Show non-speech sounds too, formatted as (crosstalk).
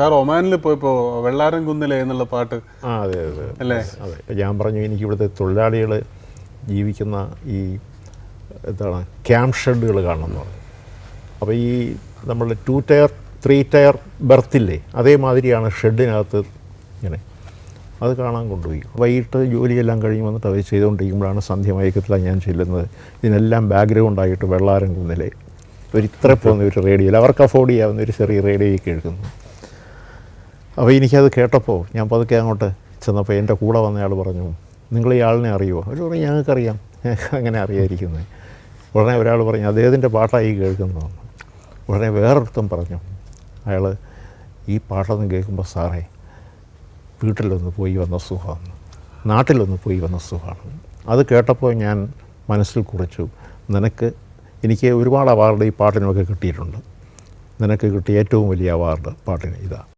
Sir ഒമാനിൽ പോയപ്പോ വെള്ളാരം കുന്നിലെ എന്നുള്ള പാട്ട്. അതെ അതെ. അല്ലേ? അതെ. ഞാൻ പറഞ്ഞു എനിക്ക് ഇവിടുത്തെ തൊഴിലാളികൾ ജീവിക്കുന്ന ഈ എന്താണ് ക്യാമ്പ് ഷെഡുകൾ കാണണം എന്ന് പറഞ്ഞു. അപ്പോൾ ഈ നമ്മൾ ടു ടയർ ത്രീ ടയർ ബർത്തില്ലേ അതേമാതിരിയാണ് ഷെഡിനകത്ത് ഇങ്ങനെ അത് കാണാൻ കൊണ്ടുപോയി. വൈകിട്ട് ജോലിയെല്ലാം കഴിഞ്ഞ് വന്നിട്ട് അവർ ചെയ്തുകൊണ്ടിരിക്കുമ്പോഴാണ് സന്ധ്യ മയക്കത്തിലാണ് ഞാൻ ചെല്ലുന്നത്. ഇതിനെല്ലാം ബാക്ക്ഗ്രൗണ്ടായിട്ട് വെള്ളാരം കുന്നിലെ ഒരു ഇത്ര പോകുന്ന ഒരു റേഡിയോയിൽ അവർക്ക് അഫോർഡ് ചെയ്യാവുന്ന ഒരു ചെറിയ റേഡിയോയിൽ കേൾക്കുന്നു അപ്പോൾ എനിക്കത് കേട്ടപ്പോൾ ഞാൻ പതുക്കെ അങ്ങോട്ട് ചെന്നപ്പോൾ എന്റെ കൂടെ വന്നയാൾ പറഞ്ഞു നിങ്ങൾ ഈ ആളിനെ അറിയുമോ അവർ പറഞ്ഞു ഞങ്ങൾക്കറിയാം. ഞങ്ങൾക്ക് (laughs) അങ്ങനെ അറിയാതിരിക്കുന്നത് ഉടനെ ഒരാൾ പറഞ്ഞു അദ്ദേഹത്തിന്റെ പാട്ടായി കേൾക്കുന്നതാണ് ഉടനെ വേറൊരുത്തം പറഞ്ഞു അയാൾ ഈ പാട്ടൊന്നും കേൾക്കുമ്പോൾ സാറേ വീട്ടിലൊന്ന് പോയി വന്ന സുഖമാണ്. നാട്ടിലൊന്ന് പോയി വന്ന സുഖമാണ്. അത് കേട്ടപ്പോൾ ഞാൻ മനസ്സിൽ കുറിച്ചു നിനക്ക് എനിക്ക് ഒരുപാട് അവാർഡ് ഈ പാട്ടിനൊക്കെ കിട്ടിയിട്ടുണ്ട്. നിനക്ക് കിട്ടിയ ഏറ്റവും വലിയ അവാർഡ് പാട്ടിന് ഇതാ.